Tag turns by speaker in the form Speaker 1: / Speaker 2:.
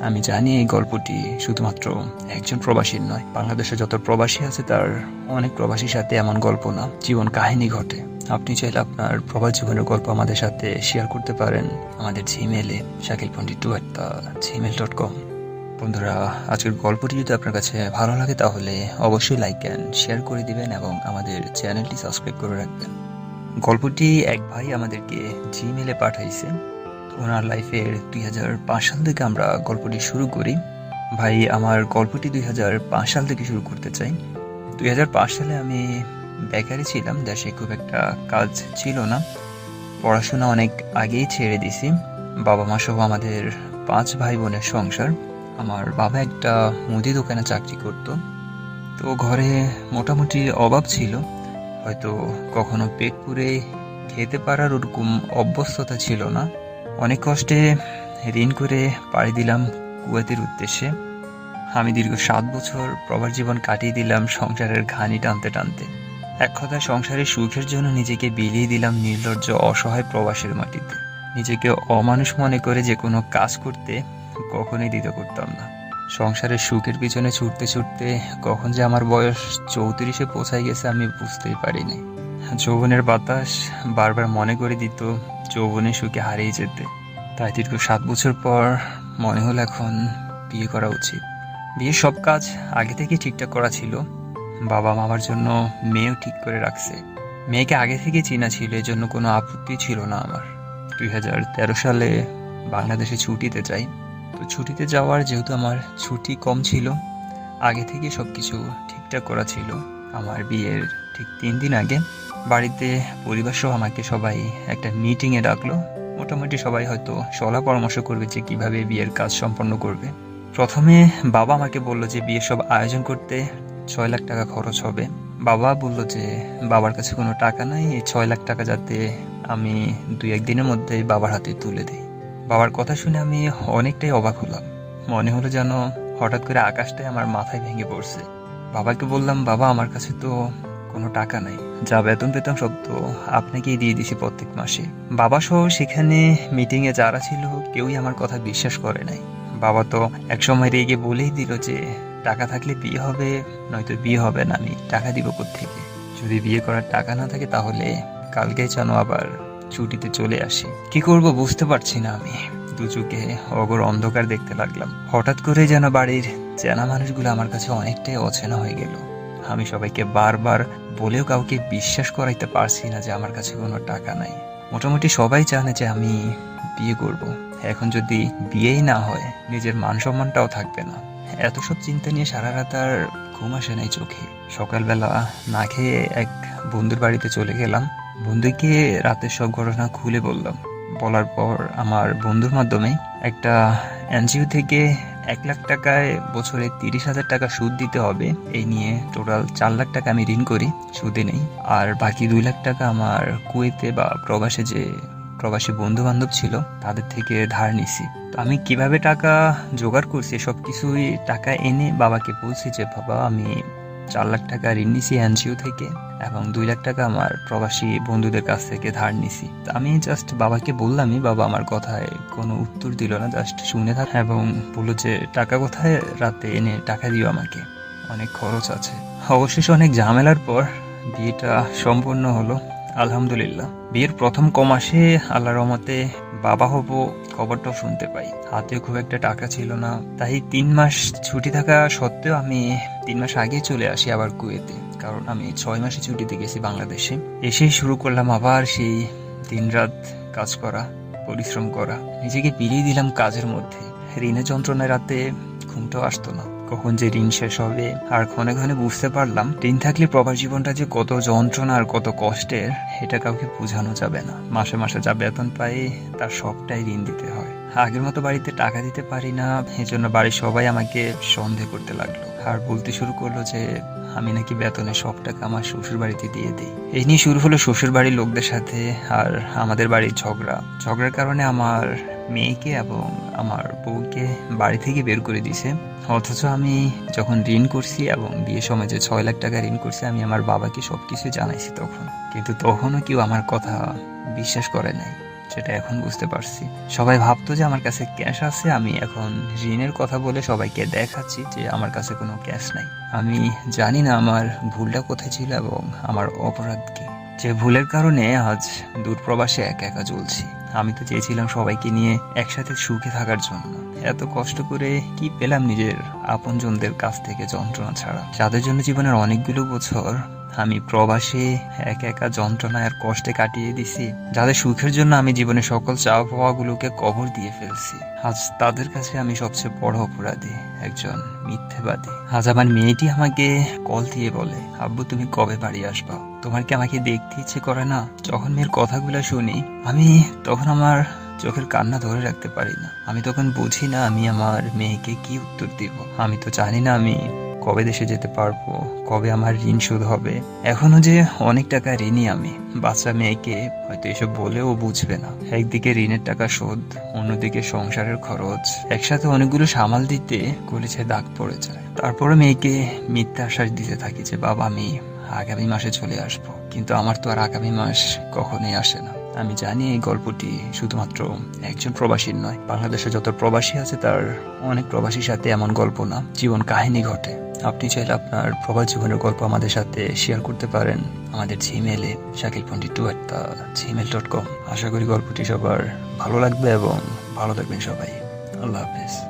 Speaker 1: আমি জানি এই গল্পটি শুধুমাত্র একজন প্রবাসীর নয়। বাংলাদেশে যত প্রবাসী আছে, তার অনেক প্রবাসীর সাথে এমন গল্প না, জীবন কাহিনী ঘটে। আপনি চাইলে আপনার প্রবাস জীবনের গল্প আমাদের সাথে শেয়ার করতে পারেন। আমাদের জিমেলে Shakil Pandit two at Gmail dot com বন্ধুরা, আজকের গল্পটি যদি আপনার কাছে ভালো লাগে, তাহলে অবশ্যই লাইক অ্যান্ড শেয়ার করে দিবেন এবং আমাদের চ্যানেলটি সাবস্ক্রাইব করে রাখবেন। গল্পটি এক ভাই আমাদেরকে জিমেলে পাঠাইছে। ওনার লাইফের দুই হাজার পাঁচ সাল থেকে আমরা গল্পটি শুরু করি। ভাই, আমার গল্পটি দুই হাজার পাঁচ সাল থেকে শুরু করতে চাই। দুই হাজার পাঁচ সালে আমি বেকারি ছিলাম, দেশে খুব একটা কাজ ছিল না। পড়াশোনা অনেক আগেই ছেড়ে দিছি। বাবা মা সহ আমাদের পাঁচ ভাই বোনের সংসার। আমার বাবা একটা মুদি দোকানে চাকরি করত। তো ঘরে মোটামুটি অভাব ছিল। হয়তো কখনো পেট পুরে খেতে পারার ওরকম অভ্যস্ততা ছিল না। অনেক কষ্টে ঋণ করে পাড়ি দিলাম কুয়েতের উদ্দেশ্যে। আমি দীর্ঘ সাত বছর প্রবার জীবন কাটিয়ে দিলাম সংসারের ঘানি টানতে টানতে। এক কথায় সংসারের সুখের জন্য নিজেকে বিলিয়ে দিলাম নির্লজ্জ, অসহায় প্রবাসের মাটিতে। নিজেকে অমানুষ মনে করে যে কোনো কাজ করতে কখনোই দিতে করতাম না। সংসারের সুখের পিছনে ছুটতে ছুটতে কখন যে আমার বয়স চৌত্রিশে পৌঁছায় গেছে আমি বুঝতেই পারিনি। যৌবনের বাতাস বারবার মনে করে দিত যৌবনের সুখে হারিয়ে যেতে। তাই দীর্ঘ সাত বছর পর মনে হলো এখন বিয়ে করা উচিত। বিয়ের সব কাজ আগে থেকে ঠিকঠাক করা ছিল। বাবা মামার জন্য মেয়েও ঠিক করে রাখছে। মেয়েকে আগে থেকে চেনা ছিল, এজন্য কোনো আপত্তি ছিল না আমার। দুই হাজার তেরো সালে বাংলাদেশে ছুটিতে যাই। তো ছুটিতে যাওয়ার যেহেতু আমার ছুটি কম ছিল, আগে থেকে সব কিছু ঠিকঠাক করা ছিল। আমার বিয়ের ঠিক তিন দিন আগে বাড়িতে পরিবার সহ আমাকে সবাই একটা মিটিংয়ে ডাকলো। মোটামুটি সবাই হয়তো সলা পরামর্শ করবে যে কীভাবে বিয়ের কাজ সম্পন্ন করবে। প্রথমে বাবা আমাকে বলল যে বিয়ের সব আয়োজন করতে ছয় লাখ টাকা খরচ হবে। বাবা বলল যে বাবার কাছে কোনো টাকা নাই, এই ছয় লাখ টাকা যাতে আমি দুই একদিনের মধ্যে বাবার হাতে তুলে দিই। বাবার কথা শুনে আমি অনেকটাই অবাক হলাম। মনে হলো যেন হঠাৎ করে আকাশটাই আমার মাথায় ভেঙে পড়ছে। বাবাকে বললাম, বাবা, আমার কাছে তো কোনো টাকা নাই। যা বেতন পেতাম সব আপনাকেই দিয়ে দিছি প্রত্যেক মাসে। বাবা সহ সেখানে মিটিং এ যারা ছিল, কেউই আমার কথা বিশ্বাস করে নাই। বাবা তো এক সময় রেগে বলেই দিল যে, টাকা থাকলে বিয়ে হবে, নয়তো বিয়ে হবে না, আমি টাকা দিব থেকে যদি বিয়ে করার টাকা না থাকে তাহলে কালকে যেন আবার ছুটিতে চলে আসি। কি করব বুঝতে পারছি না আমি। দু চোখে অগর অন্ধকার দেখতে লাগলাম। হঠাৎ করে যেন বাড়ির চেনা মানুষগুলো আমার কাছে অনেকটাই অচেনা হয়ে গেল। আমি সবাইকে বারবার বলেও কাউকে বিশ্বাস করাইতে পারছি না যে আমার কাছে কোনো টাকা নাই। মোটামুটি সবাই জানে যে আমি বিয়ে করব। এখন যদি বিয়েই না হয়, নিজের মান সম্মানটাও থাকবে না। এত সব চিন্তা নিয়ে সারা রাত আর ঘুম আসে নাই চোখে। সকালবেলা না খেয়ে এক বন্ধুর বাড়িতে চলে গেলাম। বন্ধুকে রাতের সব ঘটনা খুলে বললাম। বলার পর আমার বন্ধুর মাধ্যমে একটা এনজিও থেকে এক লাখ টাকায় বছরে তিরিশ হাজার টাকা সুদ দিতে হবে। এই নিয়ে টোটাল চার লাখ টাকা আমি ঋণ করি, সুদে নেই। আর বাকি দুই লাখ টাকা আমার কুয়েতে বা প্রবাসে যে প্রবাসী বন্ধু বান্ধব ছিল, তাদের থেকে ধার নিছি। তো আমি কীভাবে টাকা জোগাড় করছি সব কিছুই টাকা এনে বাবাকে বলছি যে বাবা আমি চার লাখ টাকা ঋণ নিছি এনজিও থেকে এবং দুই লাখ টাকা আমার প্রবাসী বন্ধুদের কাছ থেকে ধার নিছি। আমি জাস্ট বাবাকে বললামই, বাবা আমার কথায় কোনো উত্তর দিল না জাস্ট শুনে থাক। এবং বলল যে, টাকা কোথায় রাতে এনে টাকা দিও আমাকে? অনেক খরচ আছে। অবশেষে অনেক ঝামেলার পর বিয়েটা সম্পূর্ণ হলো, আলহামদুলিল্লাহ। বিয়ের প্রথম কমাসে আল্লাহ রহমতে বাবা হব খবরটাও শুনতে পাই। হাতে খুব একটা টাকা ছিল না। তাই তিন মাস ছুটি থাকা সত্ত্বেও আমি তিন মাস আগে চলে আসি আবার কুয়েতে। কারণ আমি ছয় মাসে ছুটিতে গেছি বাংলাদেশে। এসেই শুরু করলাম আবার সেই দিনরাত কাজ করা, পরিশ্রম করা। নিজেকে বিলিয়ে দিলাম কাজের মধ্যে। ঋণের যন্ত্রণায় রাতে ঘুমটাও আসতো না। কখন যে ঋণ শেষ হবে, আর ক্ষণে ক্ষণে বুঝতে পারলাম, ঋণ থাকলে প্রবাস জীবনটা যে কত যন্ত্রণা আর কত কষ্টের, এটা কাউকে বোঝানো যাবে না। মাসে মাসে যা বেতন পাই, তার সবটাই ঋণ দিতে হয়। আগের মতো বাড়িতে টাকা দিতে পারি না, এজন্য বাড়ির সবাই আমাকে সন্দেহ করতে লাগল। আর বলতে শুরু করল যে, আমি নাকি বেতনে সব টাকা আমার শ্বশুর বাড়িতে দিয়ে দিই। এই নিয়ে শুরু হলো শ্বশুর বাড়ির লোকদের সাথে আর আমাদের বাড়ির ঝগড়া। ঝগড়ার কারণে আমার মেয়েকে এবং আমার বউকে বাড়ি থেকে বের করে দিছে অথচ আমি যখন ঋণ করছি এবং বিয়ের সময় যে ছয় লাখ টাকা ঋণ করছি, আমি আমার বাবাকে সব কিছু জানাইছি তখন। কিন্তু তখনও কেউ আমার কথা বিশ্বাস করে নাই, সেটা এখন বুঝতে পারছি। সবাই ভাবতো যে আমার কাছে ক্যাশ আছে, আমি এখন ঋণের কথা বলে সবাইকে দেখাচ্ছি যে আমার কাছে কোনো ক্যাশ নাই। আমি জানি না আমার ভুলটা কোথায় ছিল এবং আমার অপরাধ কি। যে ভুলের কারণে আজ দূরপ্রবাসে একা একা চলছি আমি তো চেয়েছিলাম সবাইকে নিয়ে একসাথে সুখে থাকার জন্য। এত কষ্ট করে কি পেলাম নিজের আপনজনদের কাছ থেকে যন্ত্রণা ছাড়া? যাদের জন্য জীবনের অনেকগুলো বছর আমি প্রবাসে একা একা যন্ত্রণা আর কষ্টে কাটিয়ে দিছি, যাদের সুখের জন্য আমি জীবনে সকল চাওয়া পাওয়াগুলোকে কবর দিয়ে ফেলছি, আজ তাদের কাছে আমি সবচেয়ে বড় অপরাধী। একজন মিথ্যেবাদী। আজ আমার মেয়েটি আমাকে কল দিয়ে বলে, আব্বু, তুমি কবে বাড়ি আসবা? তোমার কি আমাকে দেখতে ইচ্ছে করে না? যখন মেয়ের কথাগুলো শুনি, আমি তখন আমার চোখের কান্না ধরে রাখতে পারি না। আমি তখন বুঝি না আমি আমার মেয়েকে কি উত্তর দিব। আমি তো জানি না আমি কবে দেশে যেতে পারব? কবে আমার ঋণ শোধ হবে? এখনও যে অনেক টাকা ঋণই আমি। বাচ্চা মেয়েকে হয়তো এসব বলেও বুঝবে না। একদিকে ঋণের টাকা শোধ, অন্যদিকে সংসারের খরচ। একসাথে অনেকগুলো সামাল দিতে কলেছে দাগ পড়ে যায়। তারপরে মেয়েকে মিথ্যা আশ্বাস দিতে থাকি যে, বাবা, আমি আগামী মাসে চলে আসব। কিন্তু আমার তো আর আগামী মাস কখনোই আসে না। আমি জানি এই গল্পটি শুধুমাত্র একজন প্রবাসীর নয়। বাংলাদেশে যত প্রবাসী আছে, তার অনেক প্রবাসীর সাথে এমন গল্প না, জীবন কাহিনী ঘটে। আপনি চাইলে আপনার প্রবাস জীবনের গল্প আমাদের সাথে শেয়ার করতে পারেন। আমাদের জিমেলে Shakil Pandit two at the Gmail dot com আশা করি গল্পটি সবার ভালো লাগবে এবং ভালো থাকবেন সবাই। আল্লাহ হাফেজ।